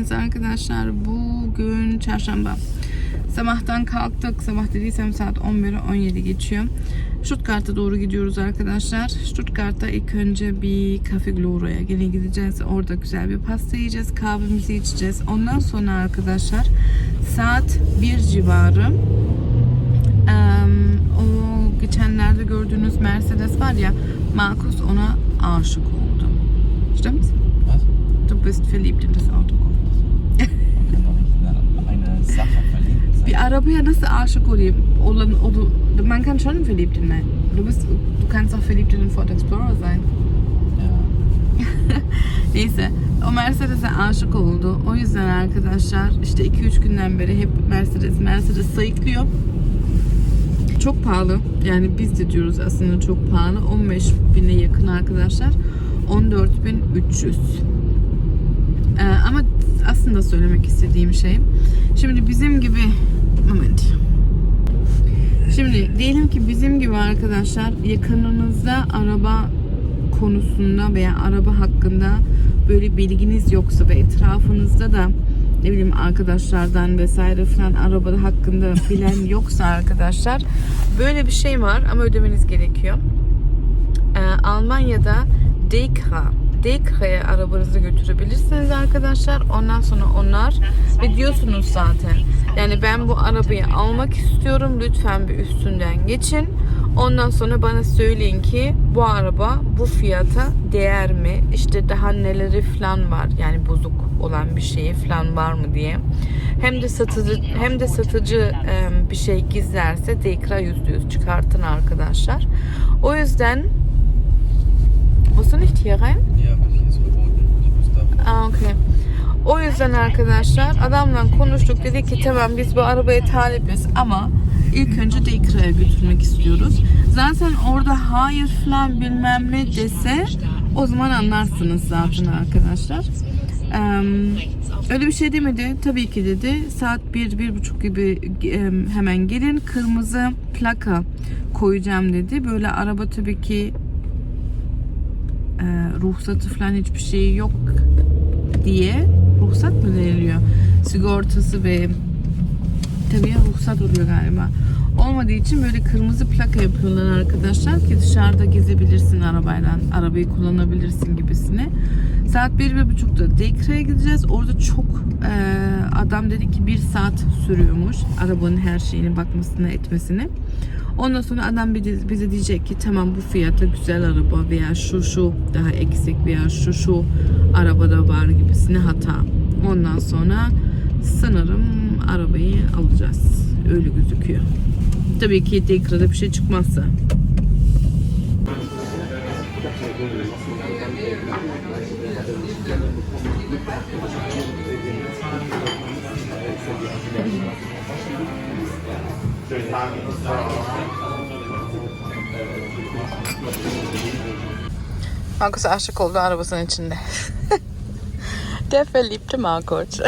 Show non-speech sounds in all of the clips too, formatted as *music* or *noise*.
geldiniz arkadaşlar. Bugün çarşamba. Sabahtan kalktık. Sabah dediysem saat 11'e 17 geçiyor. Stuttgart'a doğru gidiyoruz arkadaşlar. Stuttgart'ta ilk önce bir Cafe Glora'ya gene gideceğiz. Orada güzel bir pasta yiyeceğiz. Kahvemizi içeceğiz. Ondan sonra arkadaşlar saat 1 civarı o geçenlerde gördüğünüz Mercedes var ya Markus ona aşık oldu. Stimmt's? Was? Du bist verliebt in das Auto. Ich kann doch nicht in eine Sache verliebt sein. Bir arabaya nasıl aşık olayım? Olan, oder, man kann schon verliebt in ein. Du bist, du kannst auch verliebt in den Ford Explorer sein. *laughs* Neyse o Mercedes'e aşık oldu. O yüzden arkadaşlar işte 2-3 günden beri hep Mercedes Mercedes sayıklıyor. Çok pahalı. Yani biz de diyoruz aslında çok pahalı. 15 bine yakın arkadaşlar. 14.300. Ee, ama aslında söylemek istediğim şey şimdi bizim gibi moment Şimdi diyelim ki bizim gibi arkadaşlar yakınınızda araba konusunda veya araba hakkında böyle bilginiz yoksa ve etrafınızda da ne bileyim arkadaşlardan vesaire falan araba hakkında bilen *laughs* yoksa arkadaşlar böyle bir şey var ama ödemeniz gerekiyor. Ee, Almanya'da Dekra Dekra'ya arabanızı götürebilirsiniz arkadaşlar. Ondan sonra onlar ve diyorsunuz zaten. Yani ben bu arabayı almak istiyorum. Lütfen bir üstünden geçin. Ondan sonra bana söyleyin ki bu araba bu fiyata değer mi? İşte daha neleri falan var. Yani bozuk olan bir şeyi falan var mı diye. Hem de satıcı hem de satıcı bir şey gizlerse Dekra %100 çıkartın arkadaşlar. O yüzden Musst du nicht hier rein? Aa, okey. O yüzden arkadaşlar adamla konuştuk dedik ki tamam biz bu arabaya talibiz ama ilk önce de ikraya götürmek istiyoruz. Zaten orada hayır falan bilmem ne dese o zaman anlarsınız zaten arkadaşlar. Eee, öyle bir şey demedi. Tabii ki dedi. Saat 1 bir, buçuk gibi em, hemen gelin. Kırmızı plaka koyacağım dedi. Böyle araba tabii ki e, ruhsatı falan hiçbir şey yok diye ruhsat mı deniliyor? Sigortası ve tabii ruhsat oluyor galiba. Olmadığı için böyle kırmızı plaka yapıyorlar arkadaşlar ki dışarıda gezebilirsin arabayla, arabayı kullanabilirsin gibisine. Saat bir, bir buçukta Dekre'ye gideceğiz. Orada çok e, adam dedi ki bir saat sürüyormuş arabanın her şeyini bakmasını etmesini. Ondan sonra adam bize, diyecek ki tamam bu fiyata güzel araba veya şu şu daha eksik veya şu şu arabada var gibisine hata. Ondan sonra sanırım arabayı alacağız. Öyle gözüküyor. Tabii ki Dekra'da bir şey çıkmazsa. Markus aşık oldu arabasının içinde. Der verliebte Markus.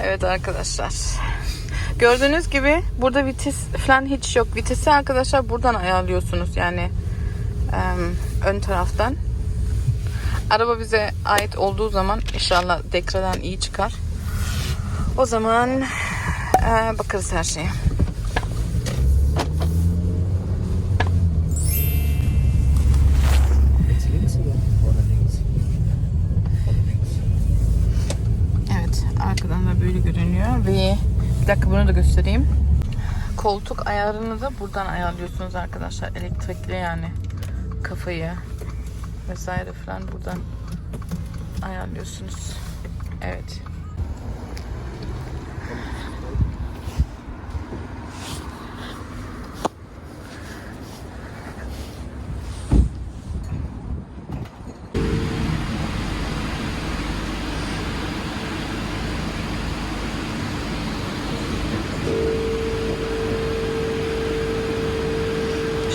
evet arkadaşlar. Gördüğünüz gibi burada vites falan hiç yok. Vitesi arkadaşlar buradan ayarlıyorsunuz yani ön taraftan. Araba bize ait olduğu zaman inşallah Dekra'dan iyi çıkar. O zaman e, bakarız her şeye. Evet arkadan da böyle görünüyor ve bir dakika bunu da göstereyim. Koltuk ayarını da buradan ayarlıyorsunuz arkadaşlar. Elektrikli yani kafayı vesaire falan buradan ayarlıyorsunuz. Evet.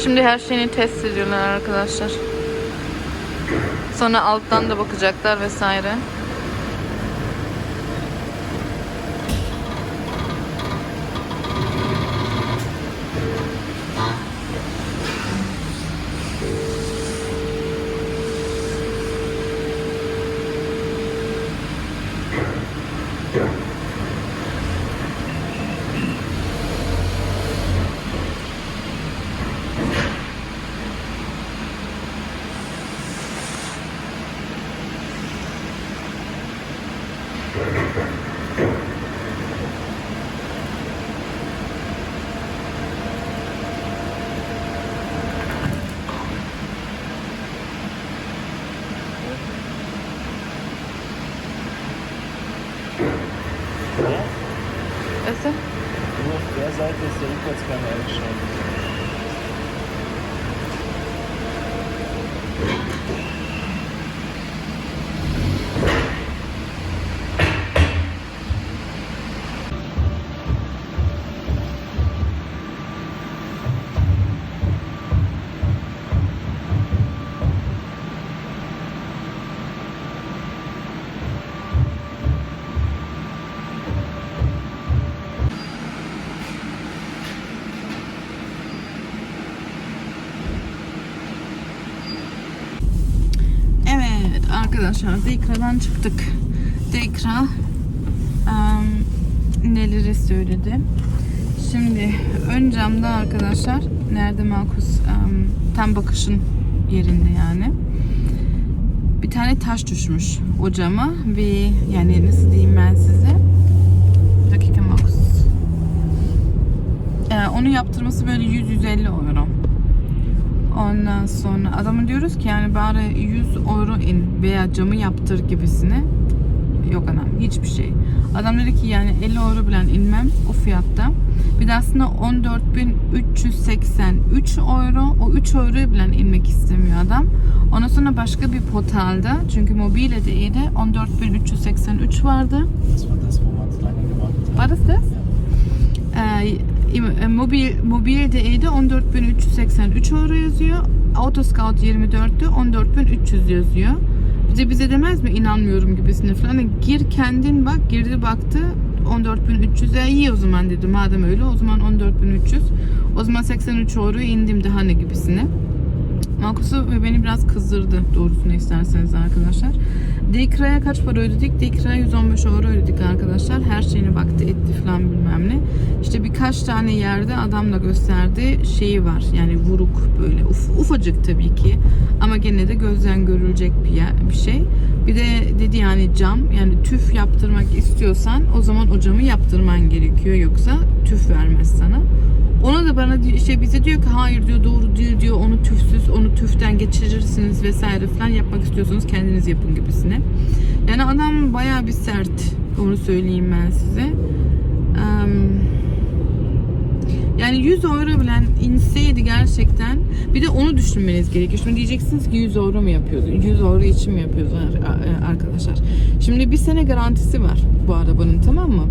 Şimdi her şeyini test ediyorlar arkadaşlar. Sonra alttan da bakacaklar vesaire. Господь сказав, що arkadaşlar Dekra'dan çıktık. Dekra em, neleri söyledi. Şimdi ön camda arkadaşlar nerede Markus em, tam bakışın yerinde yani. Bir tane taş düşmüş o cama ve yani nasıl diyeyim ben size. Dakika Markus. Ee, onu yaptırması böyle 100-150 euro. Ondan sonra adamı diyoruz ki yani bari 100 euro in veya camı yaptır gibisine. Yok anam hiçbir şey. Adam dedi ki yani 50 euro bilen inmem o fiyatta. Bir de aslında 14.383 euro. O 3 euroyu bilen inmek istemiyor adam. Ondan sonra başka bir portalda çünkü mobile de iyiydi 14.383 vardı. Das war das, wo man es lange gemacht hat. War das das? Ja. E, mobil mobil DE'de 14.383 euro yazıyor. Autoscout 24'te 14.300 yazıyor. Bize bize demez mi inanmıyorum gibisine falan. Hani gir kendin bak girdi baktı 14.300'e iyi o zaman dedi madem öyle o zaman 14.300 o zaman 83 euro indim daha ne gibisine. Markus'u ve beni biraz kızdırdı doğrusunu isterseniz arkadaşlar. Dekra'ya kaç para ödedik? Dekra'ya 115 euro ödedik arkadaşlar. Her şeyine baktı etti falan bilmem ne. İşte birkaç tane yerde adamla gösterdi şeyi var. Yani vuruk böyle uf, ufacık tabii ki. Ama gene de gözden görülecek bir, yer, bir şey. Bir de dedi yani cam yani tüf yaptırmak istiyorsan o zaman o camı yaptırman gerekiyor. Yoksa tüf vermez sana. Ona da bana işte bize diyor ki hayır diyor doğru değil diyor onu tüfsüz onu tüften geçirirsiniz vesaire falan yapmak istiyorsanız kendiniz yapın gibisine. Yani adam bayağı bir sert onu söyleyeyim ben size. Yani 100 euro bilen inseydi gerçekten bir de onu düşünmeniz gerekiyor. Şimdi diyeceksiniz ki 100 euro mu yapıyoruz? 100 euro için mi yapıyoruz ar- arkadaşlar? Şimdi bir sene garantisi var bu arabanın tamam mı?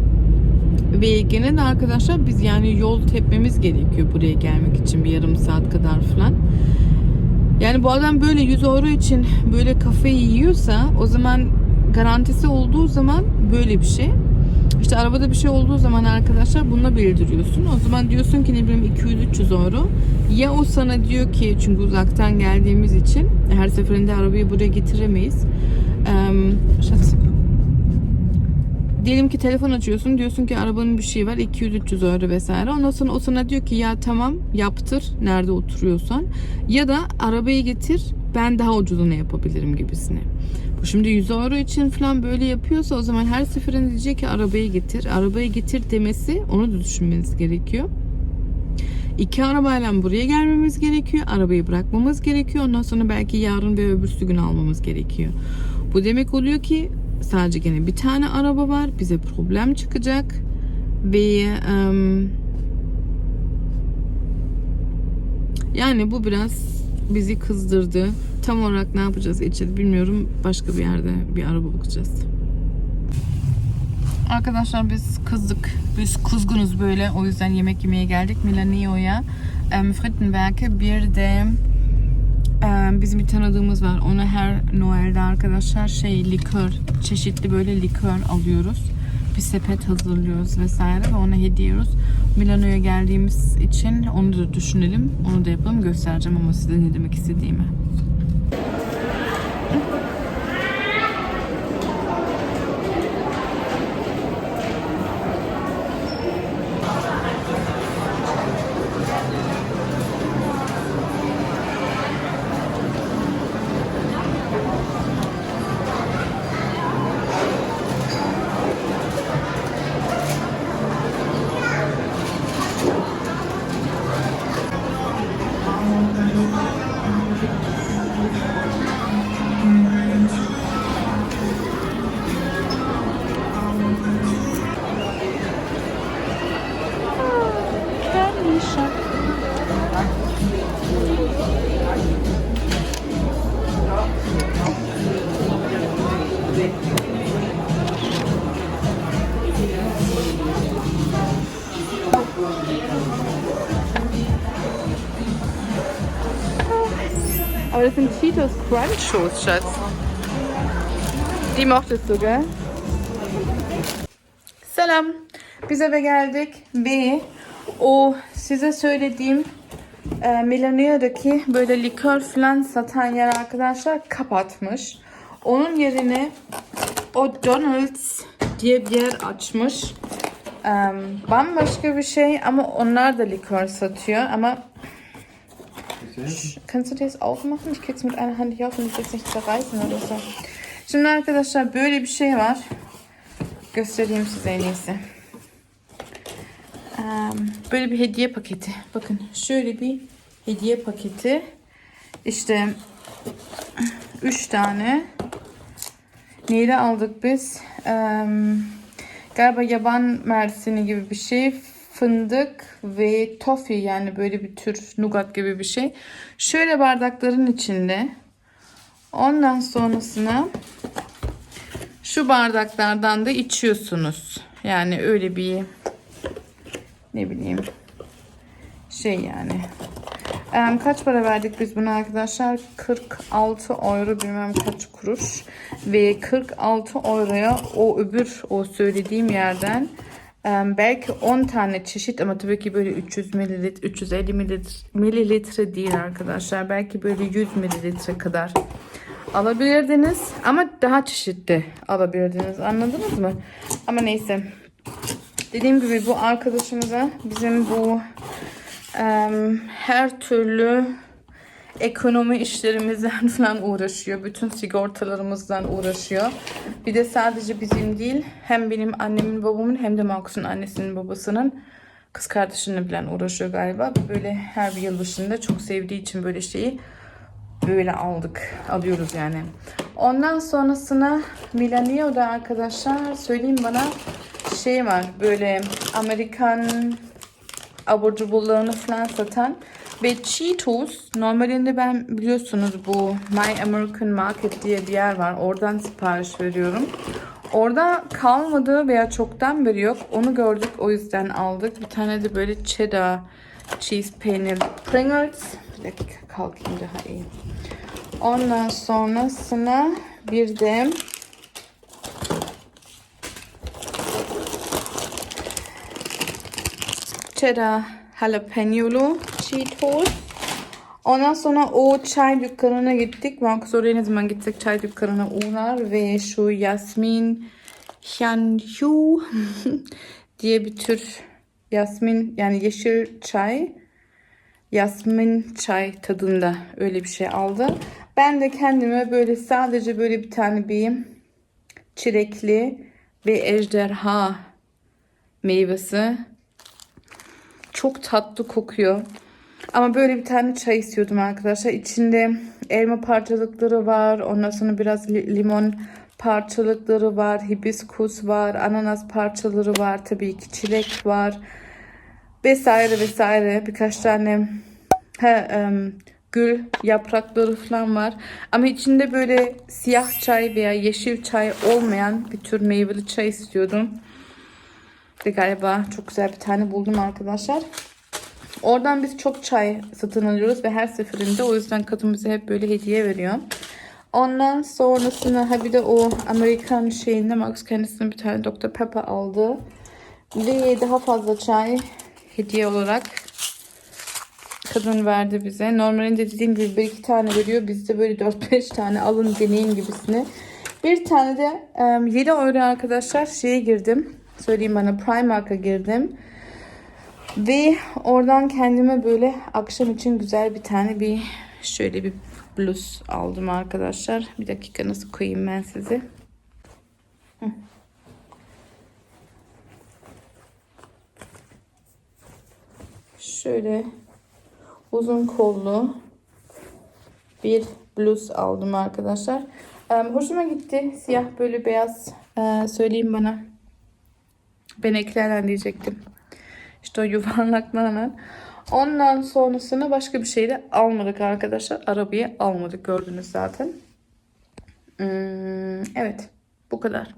Ve gene de arkadaşlar biz yani yol tepmemiz gerekiyor buraya gelmek için bir yarım saat kadar falan. Yani bu adam böyle 100 euro için böyle kafayı yiyorsa o zaman garantisi olduğu zaman böyle bir şey. İşte arabada bir şey olduğu zaman arkadaşlar bununla bildiriyorsun. O zaman diyorsun ki ne bileyim 200-300 euro. Ya o sana diyor ki çünkü uzaktan geldiğimiz için her seferinde arabayı buraya getiremeyiz. Schatz. Diyelim ki telefon açıyorsun diyorsun ki arabanın bir şeyi var 200-300 euro vesaire. Ondan sonra o sana diyor ki ya tamam yaptır nerede oturuyorsan. Ya da arabayı getir ben daha ucuzunu yapabilirim gibisine. Bu şimdi 100 euro için falan böyle yapıyorsa o zaman her seferinde diyecek ki arabayı getir. Arabayı getir demesi onu da düşünmeniz gerekiyor. İki arabayla buraya gelmemiz gerekiyor. Arabayı bırakmamız gerekiyor. Ondan sonra belki yarın ve öbürsü gün almamız gerekiyor. Bu demek oluyor ki sadece gene bir tane araba var. Bize problem çıkacak. Ve em, yani bu biraz bizi kızdırdı. Tam olarak ne yapacağız içeri bilmiyorum. Başka bir yerde bir araba bakacağız. Arkadaşlar biz kızdık. Biz kuzgunuz böyle. O yüzden yemek yemeye geldik. Milanio'ya. Em, Frittenwerk'e bir de em, bizim bir tanıdığımız var. Ona her Noel'de arkadaşlar şey likör, çeşitli böyle likör alıyoruz. Bir sepet hazırlıyoruz vesaire ve ona hediye ediyoruz. Milano'ya geldiğimiz için onu da düşünelim. Onu da yapalım. Göstereceğim ama size ne demek istediğimi. Crunchos, Schatz. Die mochtest du, gell? Selam. Biz eve geldik ve o size söylediğim e, Milano'daki böyle likör falan satan yer arkadaşlar kapatmış. Onun yerine o Donald's diye bir yer açmış. E, bambaşka bir şey ama onlar da likör satıyor ama Kannst du das aufmachen? Ich krieg's mit einer Hand nicht auf und ich will es nicht zerreißen oder so. Şimdi arkadaşlar böyle bir şey var. Göstereyim size en iyisi. Em, Böyle bir hediye paketi. Bakın şöyle bir hediye paketi. İşte 3 tane. Neyle aldık biz? Em, galiba yaban mersini gibi bir şey. Fındık ve toffee yani böyle bir tür nougat gibi bir şey. Şöyle bardakların içinde. Ondan sonrasına şu bardaklardan da içiyorsunuz. Yani öyle bir ne bileyim şey yani. Kaç para verdik biz buna arkadaşlar? 46 euro bilmem kaç kuruş. Ve 46 euroya o öbür o söylediğim yerden belki 10 tane çeşit ama tabii ki böyle 300 mililitre, 350 mililitre, mililitre değil arkadaşlar. Belki böyle 100 mililitre kadar alabilirdiniz. Ama daha çeşitli alabilirdiniz. Anladınız mı? Ama neyse. Dediğim gibi bu arkadaşımıza bizim bu em, her türlü ekonomi işlerimizden *laughs* falan uğraşıyor. Bütün sigortalarımızdan uğraşıyor. Bir de sadece bizim değil hem benim annemin babamın hem de Markus'un annesinin babasının kız kardeşinle falan uğraşıyor galiba. Böyle her bir yılbaşında çok sevdiği için böyle şeyi böyle aldık. Alıyoruz yani. Ondan sonrasına Milanio'da arkadaşlar söyleyeyim bana şey var böyle Amerikan abur cuburlarını falan satan ve Cheetos normalinde ben biliyorsunuz bu My American Market diye bir yer var. Oradan sipariş veriyorum. Orada kalmadı veya çoktan beri yok. Onu gördük o yüzden aldık. Bir tane de böyle cheddar cheese peynir Pringles. Bir dakika kalkayım daha iyi. Ondan sonrasına bir de cheddar jalapeno'lu Cheetos. Ondan sonra o çay dükkanına gittik. Marcus oraya ne zaman gitsek çay dükkanına uğrar ve şu Yasmin Hyunhyu *laughs* diye bir tür Yasmin yani yeşil çay Yasmin çay tadında öyle bir şey aldı. Ben de kendime böyle sadece böyle bir tane bir çilekli ve ejderha meyvesi çok tatlı kokuyor. Ama böyle bir tane çay istiyordum arkadaşlar. İçinde elma parçalıkları var. Ondan sonra biraz li- limon parçalıkları var. Hibiskus var. Ananas parçaları var. Tabii ki çilek var. Vesaire vesaire. Birkaç tane he, em, gül yaprakları falan var. Ama içinde böyle siyah çay veya yeşil çay olmayan bir tür meyveli çay istiyordum. Ve galiba çok güzel bir tane buldum arkadaşlar. Oradan biz çok çay satın alıyoruz ve her seferinde o yüzden kadın bize hep böyle hediye veriyor. Ondan sonrasında ha bir de o Amerikan şeyinde Max kendisine bir tane Dr. Pepper aldı. Ve daha fazla çay hediye olarak kadın verdi bize. Normalde dediğim gibi bir iki tane veriyor. Bizde böyle 4-5 *laughs* tane alın deneyin gibisini. Bir tane de em, 7 euro arkadaşlar şeye girdim. Söyleyeyim bana Primark'a girdim. Ve oradan kendime böyle akşam için güzel bir tane bir şöyle bir bluz aldım arkadaşlar. Bir dakika nasıl koyayım ben size. Hı. Şöyle uzun kollu bir bluz aldım arkadaşlar. Ee, hoşuma gitti. Siyah böyle beyaz. Ee, söyleyeyim bana. Beneklerle diyecektim. İşte o yuvarlaklarla. Ondan sonrasında başka bir şey de almadık arkadaşlar. Arabayı almadık gördünüz zaten. Hmm, evet. Bu kadar.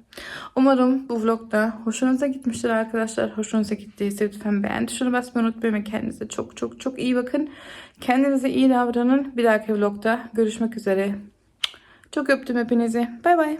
Umarım bu vlogda hoşunuza gitmiştir arkadaşlar. Hoşunuza gittiyse lütfen beğen tuşuna basmayı unutmayın. Kendinize çok çok çok iyi bakın. Kendinize iyi davranın. Bir dahaki vlogda görüşmek üzere. Çok öptüm hepinizi. Bay bay.